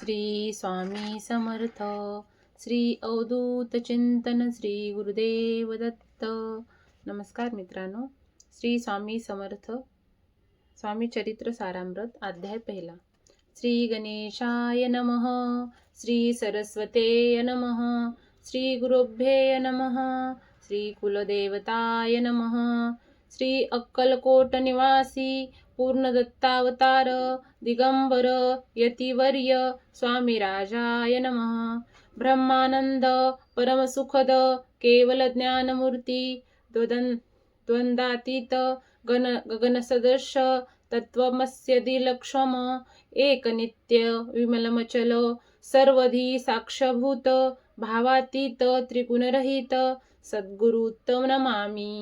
श्री स्वामी समर्थ श्री अवधूत चिंतन श्री गुरुदेव दत्त. नमस्कार मित्रांनो श्री स्वामी समर्थ स्वामी चरित्र सारामृत अध्याय पहिला. श्री गणेशाय नमः श्री सरस्वतेय नमः श्री गुरुभ्येय नमः श्री कुलदेवताय नमः श्री अक्कलकोट निवासी पूर्णदत्तावतार दिगंबर यतिवर्य स्वामी राजाय नमः। ब्रह्मानंद परमसुखद केवल ज्ञानमूर्ती द्वदन द्वंद्वातीत गण गगनसदृश तत्वमस्यदिलक्षम एकनित्य विमलमचल सर्वधी साक्षभूत भावातीत त्रिगुणरहित सद्गुरुत्तम नमामि।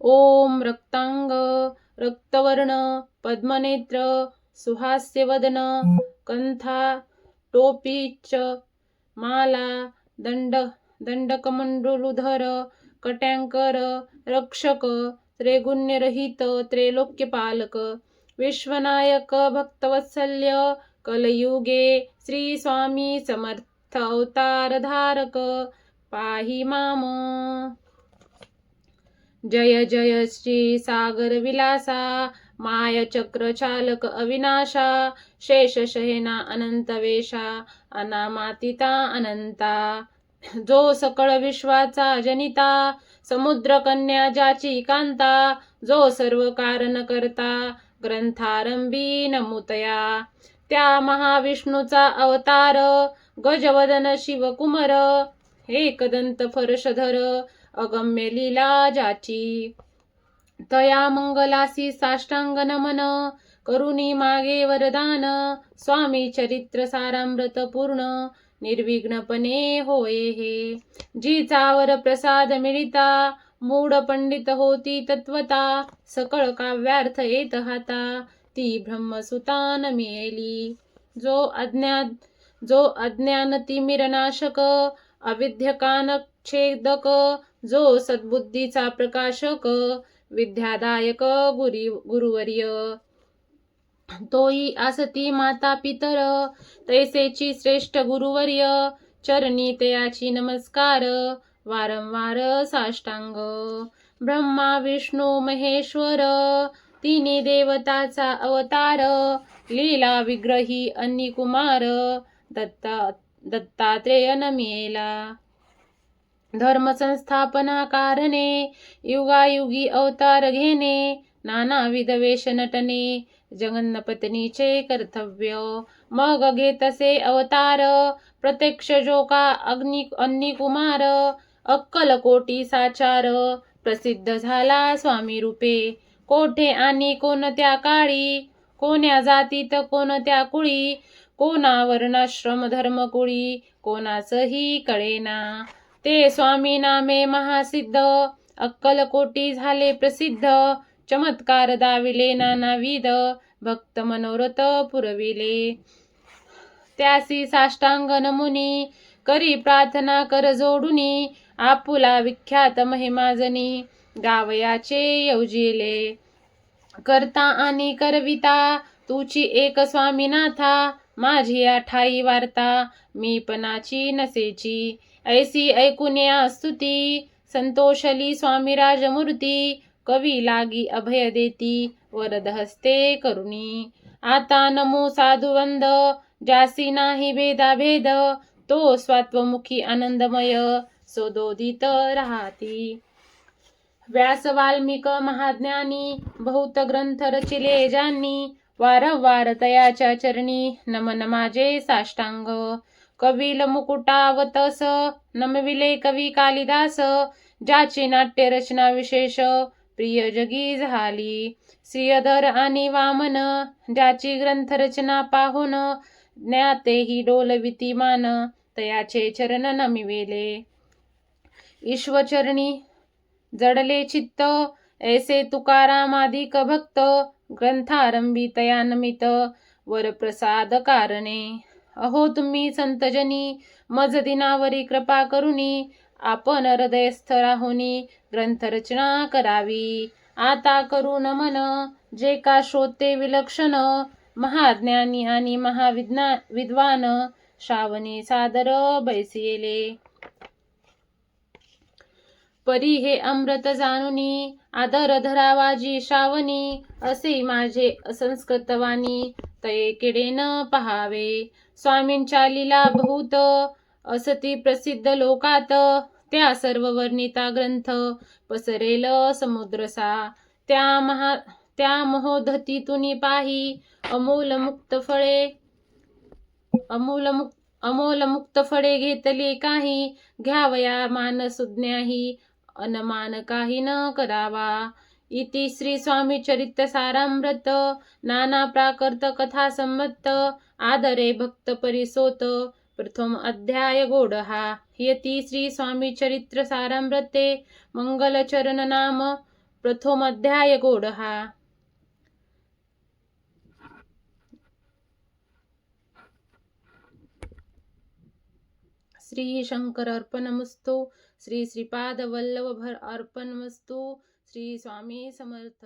ओम रक्तांग रक्तवर्ण पद्मनेत्र सुहास्यवदन कंथा टोपीच माला दंड दंडकमंडलुधर कट्यांकर रक्षक त्रैगुण्यरहित त्रैलोक्यपालक विश्वनायक भक्तवत्सल्य कलयुगे श्री स्वामी समर्थ अवतारधारक पाहि माम। जय जय श्री सागर विलासा माय चक्र चालक अविनाशा शेष शहेना अनंत वेशा अनामातिता अनंता। जो सकळ विश्वाचा जनिता समुद्र कन्या ज्याची कांता जो सर्व कारण करता ग्रंथारंभी नमुतया। त्या महाविष्णूचा अवतार गजवदन शिवकुमर एकदंत फरशधर अगम्य लीला जाची. तया मंगलासी साष्टांग नमन करुणी मागे वरदान स्वामी चरित्र सारामृत पूर्ण निर्विघ्नपणे होय हे. जीचावर प्रसाद मिळिता मूढ पंडित होती तत्वता सकळ काव्यार्थ येत हाता ती ब्रह्मसुतान मिळेली. जो अज्ञान जो अज्ञान तिमिरनाशक अविद्यकान छेदक जो सद्बुद्धीचा प्रकाशक विद्यादायक गुरी गुरुवर्य. तोही असती माता पितर तैसेची श्रेष्ठ गुरुवर्य. चरणी तयाची नमस्कार वारंवार साष्टांग. ब्रह्मा विष्णू महेश्वर तिन्ही देवताचा अवतार. लीला विग्रही अन्नी कुमार दत्ता दत्तात्रेय नमिला धर्म संस्थापना कारणे युगायुगी अवतार घेणे नानाविध वेश नटने जगन्नपत्नीचे कर्तव्य. मग घेतसे अवतार प्रत्यक्ष जोका अग्नि अन्नी कुमार अक्कल कोटी साचार. प्रसिद्ध झाला स्वामी रूपे. कोठे आणि कोणत्या काळी? कोण्या जातीत कोणत्या कुळी? कोणा वर्णाश्रम धर्म कुळी कोणाचही कळेना. ते स्वामी नामे महासिद्ध. अक्कलकोटी झाले प्रसिद्ध. चमत्कार दाविले नानाविध. भक्त मनोरथ पुरविले. त्यासी साष्टांग नमुनी. करी प्रार्थना कर जोडुनी. आपुला विख्यात महिमाजनी. गावयाचे यवजिले. करता आणि करविता. तुची एक स्वामीनाथा. माझी आठाई वार्ता मी पणाची नसेची. ऐसी ऐकुन्या स्तुती संतोषली स्वामी राजमूर्ती कवी लागी अभय देती वरद हस्ते करुणी. आता नमो साधुवंद जासी नाही भेदाभेद तो स्वात्वमुखी आनंदमय सोदोदित राहती. व्यास वाल्मिक महाज्ञानी बहुत ग्रंथ रचिले ज्यांनी वारंवार तयाच्या चरणी नमन माझे साष्टांग. कविल मुकुटावतस नमविले कवी कालिदास ज्याची नाट्य रचना विशेष प्रिय जगी झाली. श्रीयधर आणि वामन ज्याची ग्रंथरचना पाहून ज्ञातेही डोलविती मान तयाचे चरण नमिवेले. ईश्वचरणी जडले चित्त ऐसे तुकारामादिक भक्त ग्रंथारंभितया नमित वरप्रसाद कारणे अहो तुम्ही संतजनी मज दिनावरी कृपा करुनी आपण हृदयस्थ राहुनी ग्रंथरचना करावी. आता करू नमन जे का श्रोते विलक्षण महाज्ञानी आणि महाविज्ञा विद्वान श्रावणी सादर बैसिले परी हे अमृत जाणुनी आदर धरावाजी श्रावणी असे माझे असंस्कृतवाणी. तये किडे न पहावे. स्वामींच्या लीला बहुत असती प्रसिद्ध लोकात. त्या सर्व वर्णिता ग्रंथ पसरेल समुद्रसा त्या महा त्या महोधतीतून पाही अमूल मुक्त फळे अमूल मुक्त अमोल मुक्त फळे घेतले काही. घ्यावया मान सुज्ञाही अनमान काही न करावा इति श्री स्वामी चरित्र सारामृत नाना प्राकृत कथा संमत आदरे भक्त परिसोत प्रथम अध्याय गोडहा यती श्री स्वामी चरित्र सारामृते मंगलचरण नाम प्रथम अध्याय गोडहा श्री शंकर अर्पणमस्तु श्री श्रीपाद वल्लभ अर्पणमस्तु श्री स्वामी समर्थ।